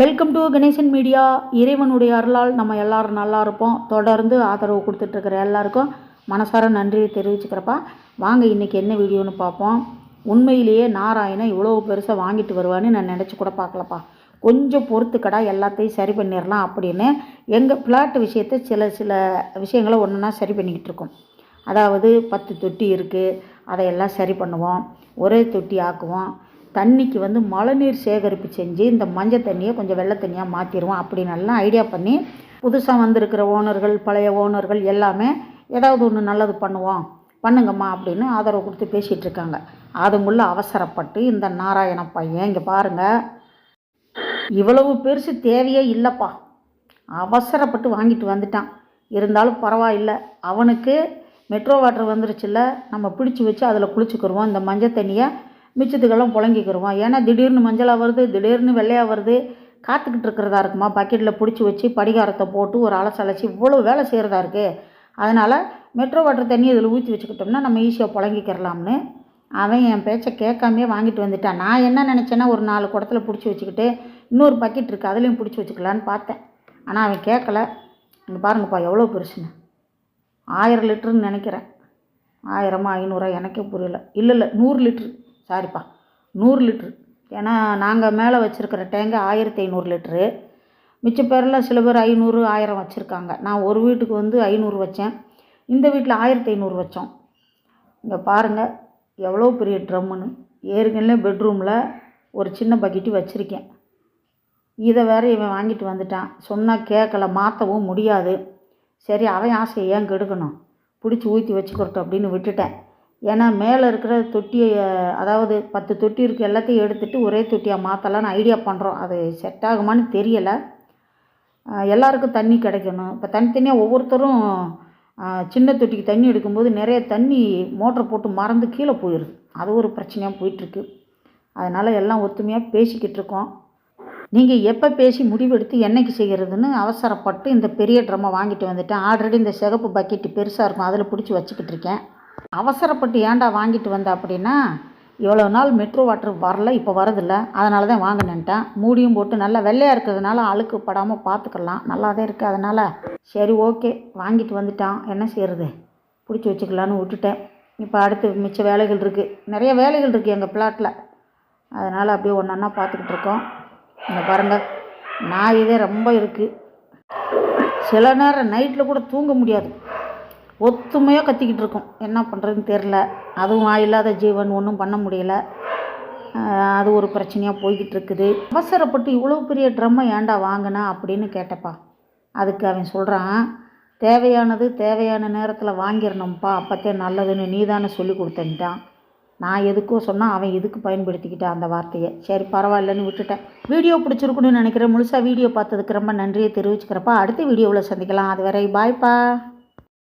Welcome to Ganesan media இறைவனுடைய அருளால் நம்ம எல்லாரும் நல்லா இருப்போம். தொடர்ந்து ஆதரவு கொடுத்துட்ருக்கிற எல்லாருக்கும் மனசார நன்றி தெரிவிச்சுக்கிறப்பா. வாங்க இன்றைக்கி என்ன வீடியோன்னு பார்ப்போம். உண்மையிலேயே நாராயணன் இவ்வளோ பெருசாக வாங்கிட்டு வருவான்னு நான் நினச்சி கூட பார்க்கலப்பா. கொஞ்சம் பொறுத்துக்கடா எல்லாத்தையும் சரி பண்ணிடலாம் அப்படின்னு. எங்கள் பிளாட் விஷயத்தை சில சில விஷயங்களை ஒன்றுனா சரி பண்ணிக்கிட்டு இருக்கோம். அதாவது பத்து தொட்டி இருக்குது அதையெல்லாம் சரி பண்ணுவோம். ஒரே தொட்டி ஆக்குவோம். தண்ணிக்கு வந்து மழைநீர் சேகரிப்பு செஞ்சு இந்த மஞ்சள் தண்ணியை கொஞ்சம் வெள்ளை தண்ணியாக மாற்றிடுவோம் அப்படின்னெல்லாம் ஐடியா பண்ணி புதுசாக வந்திருக்கிற ஓனர்கள் பழைய ஓனர்கள் எல்லாமே ஏதாவது ஒன்று நல்லது பண்ணுவோம் பண்ணுங்கம்மா அப்படின்னு ஆதரவு கொடுத்து பேசிகிட்டு இருக்காங்க. அதுங்குள்ள அவசரப்பட்டு இந்த நாராயண பையன் இங்கே பாருங்கள் இவ்வளவு பெருசு தேவையே இல்லைப்பா. அவசரப்பட்டு வாங்கிட்டு வந்துட்டான். இருந்தாலும் பரவாயில்ல. அவனுக்கு மெட்ரோ வாட்டர் வந்துருச்சுல்ல நம்ம பிடிச்சி வச்சு அதில் குளிச்சுக்கிடுவோம் இந்த மஞ்சள் தண்ணியை மிச்சத்துக்கெல்லாம் புழங்கிக்கிருவோம். ஏன்னா திடீர்னு மஞ்சளாக வருது திடீர்னு வெள்ளையாக வருது காத்துக்கிட்டு இருக்கிறதா இருக்குமா? பக்கெட்டில் பிடிச்சி வச்சு படிகாரத்தை போட்டு ஒரு அலசு அலசி இவ்வளோ வேலை செய்கிறதா இருக்குது அதனால் மெட்ரோ வாட்டர் தண்ணி இதில் ஊற்றி வச்சுக்கிட்டோம்னா நம்ம ஈஸியாக புழங்கிக்கிறலாம்னு. அவன் என் பேச்சை கேட்காமையே வாங்கிட்டு வந்துட்டான். நான் என்ன நினச்சேன்னா ஒரு நாலு குடத்துல பிடிச்சி வச்சுக்கிட்டு இன்னொரு பக்கெட் இருக்குது அதுலேயும் பிடிச்சி வச்சுக்கலான்னு பார்த்தேன். ஆனால் அவன் கேட்கல. இங்கே பாருங்கப்பா எவ்வளோ பெருசுன்னு. ஆயிரம் லிட்டருன்னு நினைக்கிறேன். ஆயிரமா ஐநூறா எனக்கே புரியல. இல்லை இல்லை நூறு லிட்ரு சாரிப்பா நூறு லிட்ரு ஏன்னா நாங்கள் மேலே வச்சுருக்கிற டேங்கு ஆயிரத்தி ஐநூறு லிட்ரு மிச்ச பேரில் சில பேர் ஐநூறு ஆயிரம் வச்சுருக்காங்க. நான் ஒரு வீட்டுக்கு வந்து ஐநூறு வச்சேன். இந்த வீட்டில் ஆயிரத்தி ஐநூறு வச்சோம். இங்கே பாருங்கள் எவ்வளோ பெரிய ட்ரம்முன்னு. ஏற்கனவே பெட்ரூமில் ஒரு சின்ன பக்கெட்டு வச்சுருக்கேன். இதை வேற இவன் வாங்கிட்டு வந்துட்டான். சொன்னால் கேட்கல மாற்றவும் முடியாது. சரி அவன் ஆசையை ஏன் கெடுக்கணும்? பிடிச்சி ஊற்றி வச்சுக்கிறட்டும் அப்படின்னு விட்டுட்டேன். ஏன்னா மேலே இருக்கிற தொட்டியை அதாவது பத்து தொட்டி இருக்குது எல்லாத்தையும் எடுத்துகிட்டு ஒரே தொட்டியாக மாற்றலான்னு ஐடியா பண்ணுறோம் அது செட் ஆகுமான்னு தெரியலை. எல்லாருக்கும் தண்ணி கிடைக்கணும். இப்போ தனித்தனியாக ஒவ்வொருத்தரும் சின்ன தொட்டிக்கு தண்ணி எடுக்கும்போது நிறைய தண்ணி மோட்டரை போட்டு மறந்து கீழே போயிடுது அது ஒரு பிரச்சனையாக போயிட்டுருக்கு. அதனால் எல்லாம் ஒத்துமையாக பேசிக்கிட்டு இருக்கோம். நீங்கள் எப்போ பேசி முடிவெடுத்து என்னைக்கு செய்கிறதுன்னு அவசரப்பட்டு இந்த பெரிய ட்ரம்மை வாங்கிட்டு வந்துட்டேன். ஆல்ரெடி இந்த சிகப்பு பக்கெட்டு பெருசாக இருக்கும். அதில் பிடிச்சி வச்சுக்கிட்டு இருக்கேன். அவசரப்பட்டு ஏன்டா வாங்கிட்டு வந்த அப்படின்னா இவ்வளோ நாள் மெட்ரோ வாட்டர் வரல இப்போ வரதில்ல. அதனால தான் வாங்கினேன்ட்டேன். மூடியும் போட்டு நல்லா வெள்ளையாக இருக்கிறதுனால அழுக்கு படாமல் பார்த்துக்கலாம் நல்லா தான் இருக்குது அதனால் சரி ஓகே வாங்கிட்டு வந்துட்டான். என்ன செய்கிறது பிடிச்சி வச்சுக்கலான்னு விட்டுட்டேன். இப்போ அடுத்து மிச்ச வேலைகள் இருக்குது நிறைய வேலைகள் இருக்குது எங்கள் பிளாட்டில் அதனால் அப்படியே ஒன்று ஒன்றா பார்த்துக்கிட்டு இருக்கோம். இங்கே பாருங்கள் நாய் இதே ரொம்ப இருக்குது சில நேரம் நைட்டில் கூட தூங்க முடியாது. ஒத்துமையாக கத்திக்கிட்டு இருக்கோம். என்ன பண்ணுறதுன்னு தெரில அதுவும் இல்லாத ஜீவன் ஒன்றும் பண்ண முடியல. அது ஒரு பிரச்சனையாக போய்கிட்டு இருக்குது. அவசரப்பட்டு இவ்வளோ பெரிய ட்ரம்மை ஏன்டா வாங்கினா அப்படின்னு கேட்டப்பா. அதுக்கு அவன் சொல்கிறான் தேவையானது தேவையான நேரத்தில் வாங்கிடணும்ப்பா. அப்போத்தே நல்லதுன்னு நீ தானே சொல்லி கொடுத்தன்ட்டான். நான் எதுக்கோ சொன்னால் அவன் இதுக்கு பயன்படுத்திக்கிட்டான் அந்த வார்த்தையை. சரி பரவாயில்லன்னு விட்டுட்டேன். வீடியோ பிடிச்சிருக்குன்னு நினைக்கிறேன். முழுசாக வீடியோ பார்த்ததுக்கு ரொம்ப நன்றியை தெரிவிச்சுக்கிறப்பா அடுத்த வீடியோவில் சந்திக்கலாம். அது வரை பாய்ப்பா